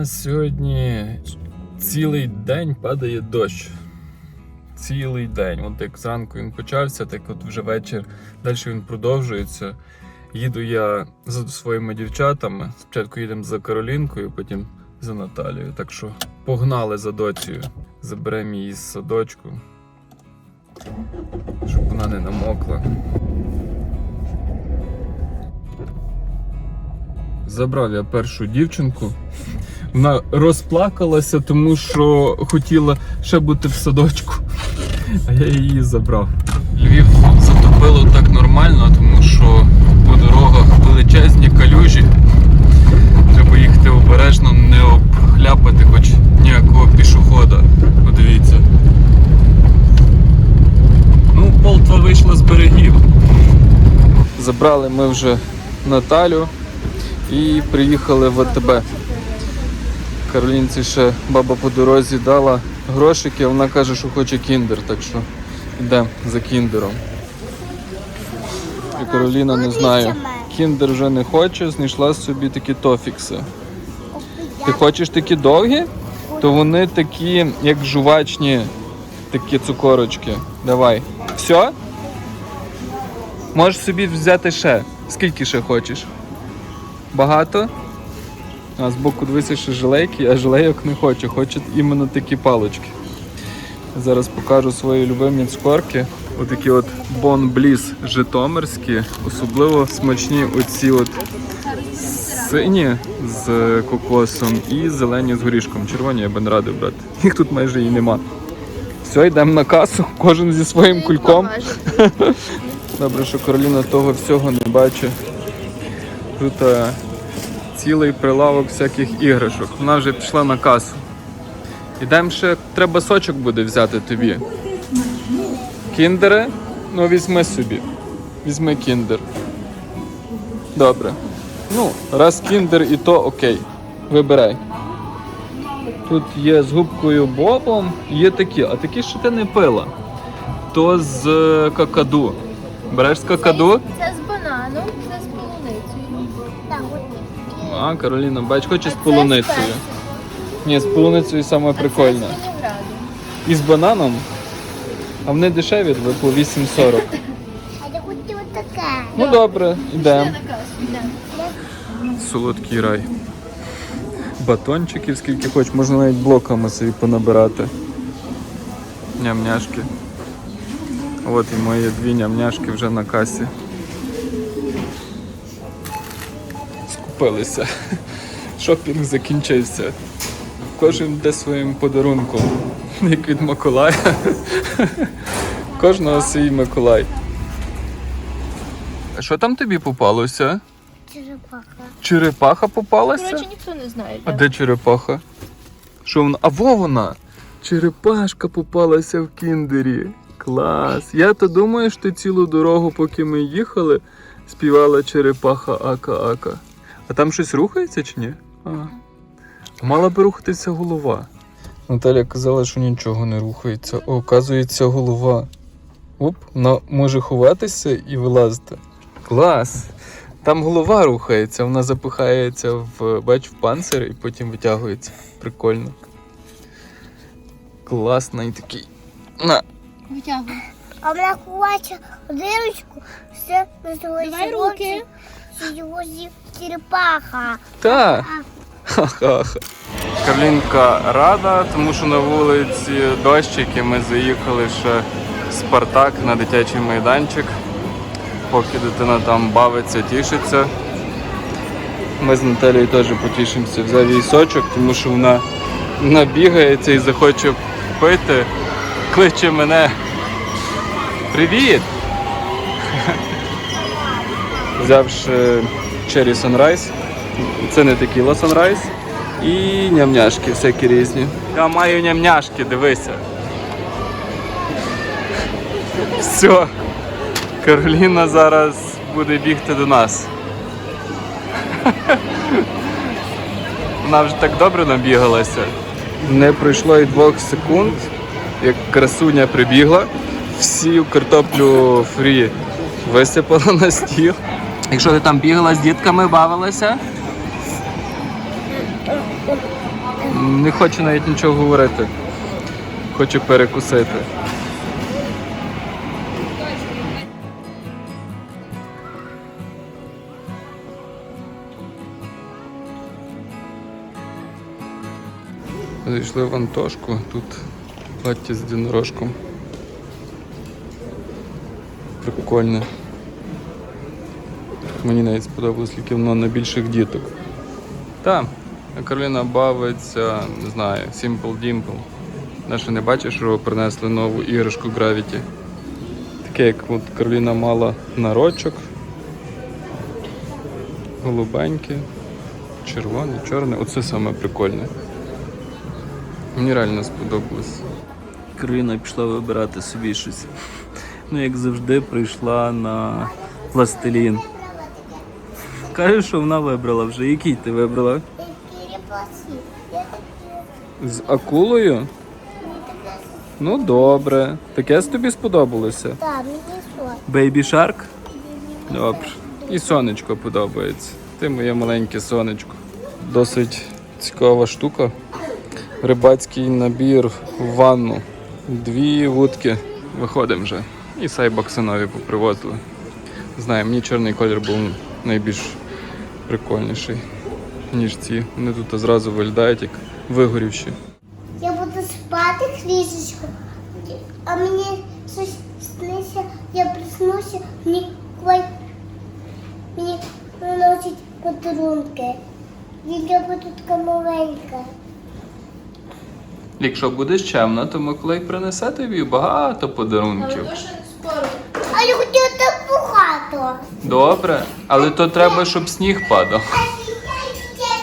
нас сьогодні цілий день падає дощ. Цілий день. От як зранку він почався, так от вже вечір далі він продовжується. Їду я за своїми дівчатами. Спочатку їдемо за Каролінкою, потім за Наталією. Так що погнали за доцею. Заберемо її з садочку, щоб вона не намокла. Забрав я першу дівчинку. Вона розплакалася, тому що хотіла ще бути в садочку. А я її забрав. Львів затопило так нормально, тому що по дорогах величезні калюжі. Треба їхати обережно, не обхляпати хоч ніякого пішохода. Подивіться. Ну, Полтва вийшла з берегів. Забрали ми вже Наталю і приїхали в АТБ. Каролінці ще баба по дорозі дала грошики, а вона каже, що хоче кіндер, так що йдемо за кіндером. І Кароліна не знає. Кіндер вже не хоче, знайшла собі такі тофікси. Ти хочеш такі довгі? То вони такі, як жувачні, такі цукорочки. Давай. Все? Можеш собі взяти ще. Скільки ще хочеш? Багато? А збоку дивися, що жилейки, а жилейок не хоче, хоче іменно такі палочки. Зараз покажу свої любимі цукорки. Отакі от Bliss житомирські, особливо смачні оці от сині з кокосом і зелені з горішком. Червоні я би не радив брати. Їх тут майже і нема. Все, йдемо на касу, кожен зі своїм кульком. Добре, що Кароліна того всього не бачить. Тут е, цілий прилавок всяких іграшок. Вона вже пішла на касу. Ідемо ще, треба сочок буде взяти тобі. Кіндери? Ну, візьми собі. Візьми кіндер. Добре. Ну, раз кіндер і то окей. Вибирай. Тут є з губкою Бобом, є такі, а такі що ти не пила. То з е, какаду. Береш з какаду? Це з А, Кароліна, бач, хоче з полуницею. Ні, з полуницею саме прикольне. І з бананом. А вони дешеві, ви по 8,40. А я хочу вот. Ну добре, йдемо. Солодкий рай. Батончиків скільки хоч, можна навіть блоками собі понабирати. Нямняшки. От і мої дві нямняшки вже на касі. Скупилися. Шопінг закінчився. Кожен йде своїм подарунком. Як від Миколая. Кожного свій Миколай. А що там тобі попалося? Черепаха. Черепаха попалася? Коротше, ніхто не знає. А де. де черепаха? Що вона? А во вона! Черепашка попалася в кіндері. Клас. Я то думаю, що ти цілу дорогу, поки ми їхали, співала черепаха ака-ака. А там щось рухається чи ні? А. Мала би рухатися голова. Наталя казала, що нічого не рухається. Оказується, голова. Оп, вона може ховатися і вилазити. Клас! Там голова рухається, вона запихається в бач, в панцир і потім витягується. Прикольно. Класний такий. На. Витягуй. А вона ховача дирочку, все називається Давай руки. Його черепаха. Та. Ха-ха-ха. Карлінка рада, тому що на вулиці дощик і ми заїхали ще в Спартак на дитячий майданчик. Поки дитина там бавиться, тішиться. Ми з Наталією теж потішимося. Взяв їй сочок, тому що вона набігається і захоче пити. Кличе мене. Привіт! Взявши Cherry Sunrise. Це не текіла Sunrise. І нямняшки всякі різні. Я маю нямняшки, дивися. Все. Кароліна зараз буде бігти до нас. Вона вже так добре набігалася. Не пройшло і двох секунд, як красуня прибігла, всю картоплю фрі висипала на стіл. Якщо ти там бігала з дітками, бавилася, Не хоче навіть нічого говорити. Хоче перекусити. Зайшли в Антошку, тут плаття з єдинорожком. Прикольне. Мені навіть сподобалось, тільки воно на більших діток. Так, Кароліна бавиться, не знаю, Simple Dimple. Наша не бачиш, що принесли нову іграшку Gravity. Таке, як от Кароліна мала нарочок. Голубеньке, червоне, чорне. Оце саме прикольне. Мені реально сподобалось. Кароліна пішла вибирати собі щось. Ну, як завжди, прийшла на пластилін. Каже, що вона вибрала вже. Який ти вибрала? З акулою? Ну добре. Таке з тобі сподобалося? Так, мені? Бейбі Шарк? Добре. І сонечко подобається. Ти моє маленьке сонечко. Досить цікава штука. Рибацький набір в ванну. Дві вудки. Виходимо вже. І сайбокси нові попривозили. Знаю, мені чорний колір був найбільш прикольніший, ніж ці. Вони тут зразу виглядають як вигорівші. Я буду спати крішечку, а мені щось сниться, я проснуся, мені ой, мені приносять подарунки. Я буду така маленька. Якщо будеш чемна, то Миколай принесе тобі багато подарунків. А я хотіла так багато. Добре, але то треба, щоб сніг падав.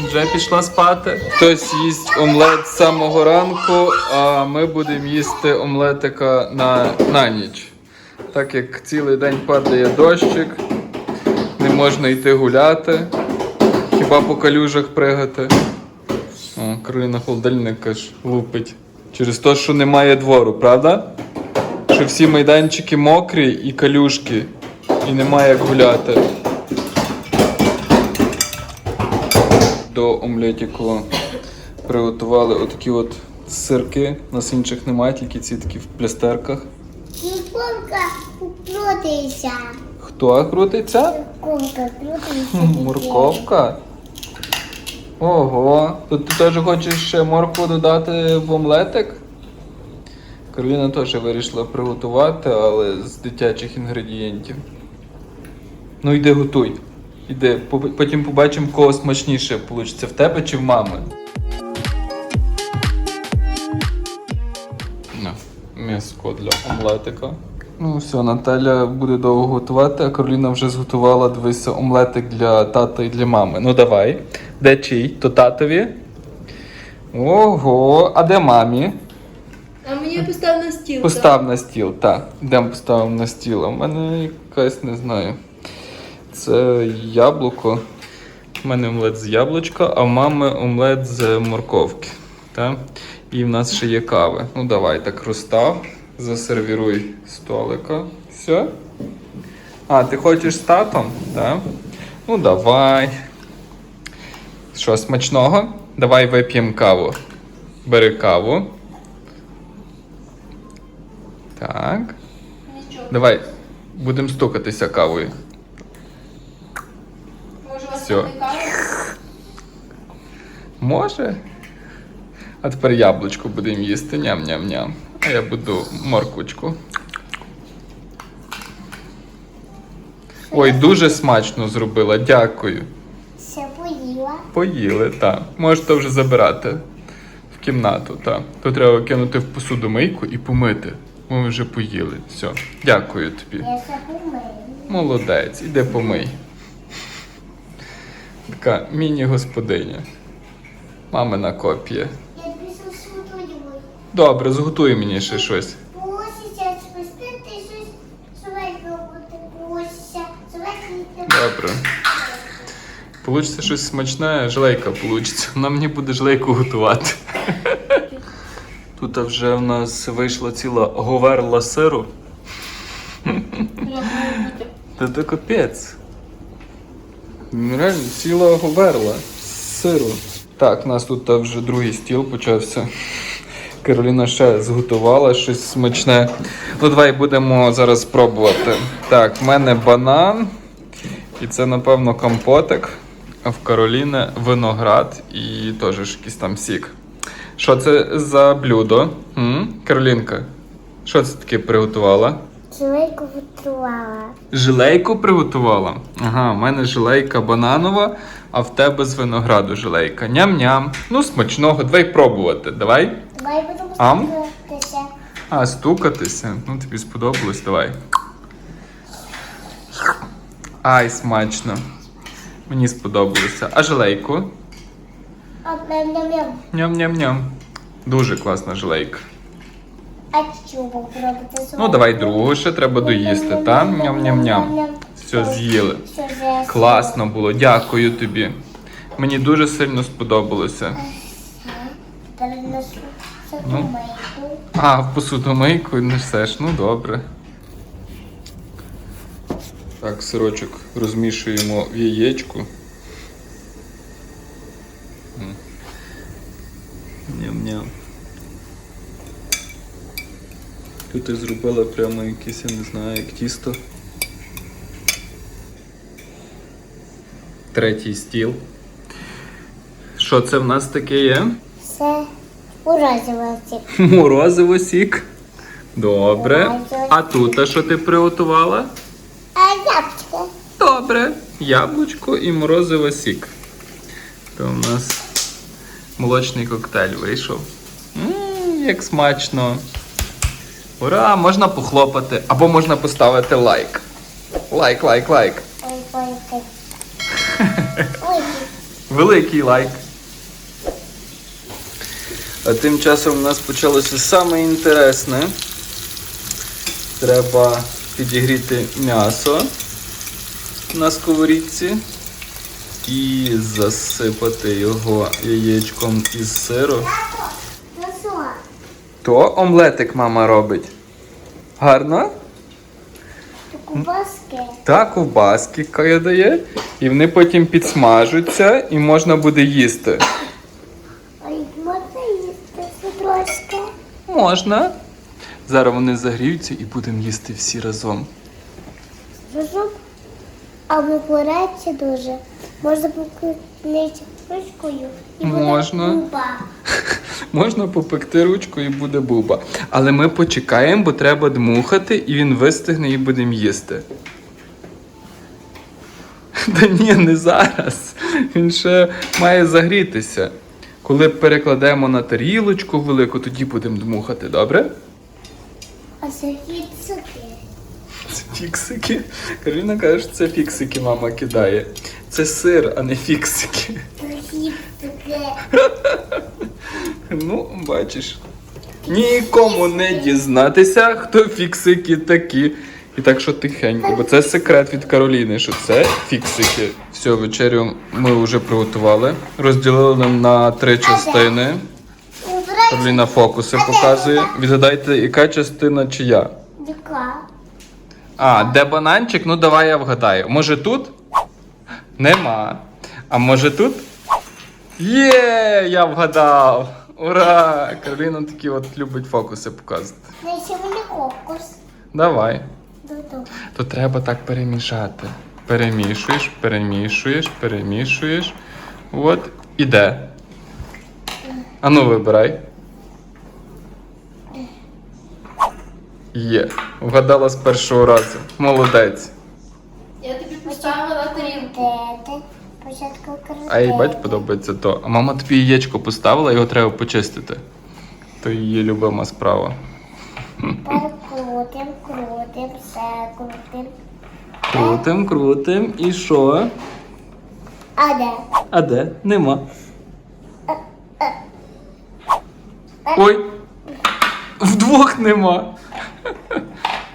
Вже пішла спати. Хтось їсть омлет з самого ранку, а ми будемо їсти омлетика на, на ніч. Так як цілий день падає дощик, не можна йти гуляти, хіба по калюжах пригати. О, Кароліна холодильник аж лупить. Через те, що немає двору, правда? Що всі майданчики мокрі і калюшки, і немає як гуляти. До омлетіку приготували отакі от сирки. У нас інших немає, тільки ці такі в плястерках. Кільковка крутиться. Хто крутиться? Кільковка крутиться. Морковка. Ого, то ти теж хочеш ще моркву додати в омлетик? Кароліна теж вирішила приготувати, але з дитячих інгредієнтів. Ну йди готуй. Іди, потім побачимо, в кого смачніше вийде, в тебе чи в мами. На, м'яско для омлетика. Ну все, Наталя буде довго готувати, а Кароліна вже зготувала, дивися, омлетик для тата і для мами. Ну давай. Де чий? То татові? Ого, а де мамі? А мені постав на стіл. Постав на стіл, так. Йдемо поставимо на стіл. В мене якась не знаю. Це яблуко. У мене омлет з яблучка, а в мами омлет з морковки. Так? І в нас ще є кави. Ну давай так розстав, засервіруй столика. Все. А, ти хочеш з татом? Так? Ну давай. Що, смачного? Давай вип'ємо каву. Бери каву. Так. Нічого. Давай, будемо стукатися кавою. Може, у вас Всьо. там? Може? А тепер яблучко будемо їсти. Ням-ням-ням. А я буду морквочку. Ой, дуже смачно зробила, дякую. Все поїла. Поїли, так. Можете вже забирати в кімнату, так. То треба кинути в посудомийку і помити. Ми вже поїли. Все. Дякую тобі. Я все помию. Молодець, іди помий. Така міні-господиня. Мамина копія. Я. Добре, зготуй мені ще щось. Посися, спустити щось. Посися. Швидко. Добре. Получиться щось смачне, желейка получиться. Вона мені буде желейку готувати. Тут вже в нас вийшла ціла говерла сиру. Та це капець. Реально, ціла говерла сиру. Так, у нас тут вже другий стіл почався. Кароліна ще зготувала щось смачне. Ну, давай будемо зараз пробувати. Так, в мене банан. І це, напевно, компотик. А в Кароліни виноград і теж якийсь там сік. Що це за блюдо? М? Каролінка, що це таке приготувала? Чоловіку готувала. Жилейку приготувала? Ага, в мене жилейка бананова, а в тебе з винограду жилейка. Ням-ням. Ну, смачного, давай пробувати. Давай. Давай будемо Ам? стукатися. А, стукатися. Ну, тобі сподобалось, давай. Ай, смачно. Мені сподобалося. А жилейку? А ням-ням-ням. Ням-ням-ням. Дуже класна жилейка. А попробувати Ну, давай другу ще треба доїсти, та? Ням-ням-ням. Все, з'їли. Класно було, дякую тобі. Мені дуже сильно сподобалося. Ну. А, в посудомийку несеш, ну добре. Так, сирочок розмішуємо в яєчку. Ням-ням. Тут ти зробила прямо якесь, я не знаю, як тісто. Третій стіл. Що це в нас таке є? Все уразилося. Морозиво сік. Добре. А тут а що ти приготувала? А яблучко? Добре. Яблучко і морозиво сік. То у нас молочний коктейль вийшов. Мм, як смачно. Ура! Можна похлопати. Або можна поставити лайк. Лайк, лайк, лайк. Великий лайк. А тим часом у нас почалося саме інтересне. Треба підігріти м'ясо на сковорідці і засипати його яєчком із сиру. То омлетик мама робить. Гарно? То кубаски. Та ковбаски дає, і вони потім підсмажуться і можна буде їсти. Ой, можна їсти трошки? Можна. Зараз вони загріються і будемо їсти всі разом. Зуб, а ми поречі дуже. Можна покрити ручкою і буде Можна. губа. Можна попекти ручку і буде буба. Але ми почекаємо, бо треба дмухати, і він вистигне і будемо їсти. Та ні, не зараз. Він ще має загрітися. Коли перекладемо на тарілочку велику, тоді будемо дмухати, добре? А. Це фіксики. Кароліна каже, що це фіксики мама кидає. Це сир, а не фіксики. Ну, бачиш. Нікому не дізнатися, хто фіксики такі. І так що тихенько, бо це секрет від Кароліни, що це фіксики. Все, вечерю ми вже приготували. Розділили нам на три частини. Кароліна фокуси показує. Відгадайте, яка частина чия? яка? А, де бананчик? Ну давай я вгадаю. Може тут? Нема. А може тут? Є, я вгадав! Ура! Кароліна такі от любить фокуси показувати. Дайте мені кокос. Давай. То треба так перемішати. Перемішуєш, перемішуєш, перемішуєш. От, іде. Ану, вибирай. Є. Вгадала з першого разу. Молодець. Я тобі поставила тарілку. А їй бач, подобається то. А мама тобі яєчко поставила, його треба почистити. То її любима справа. Тепер крутим, крутим, все крутим. Крутим, крутим. І що? А де? А де? Нема. Ой. Вдвох нема.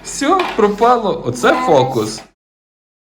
Все, пропало. Оце фокус.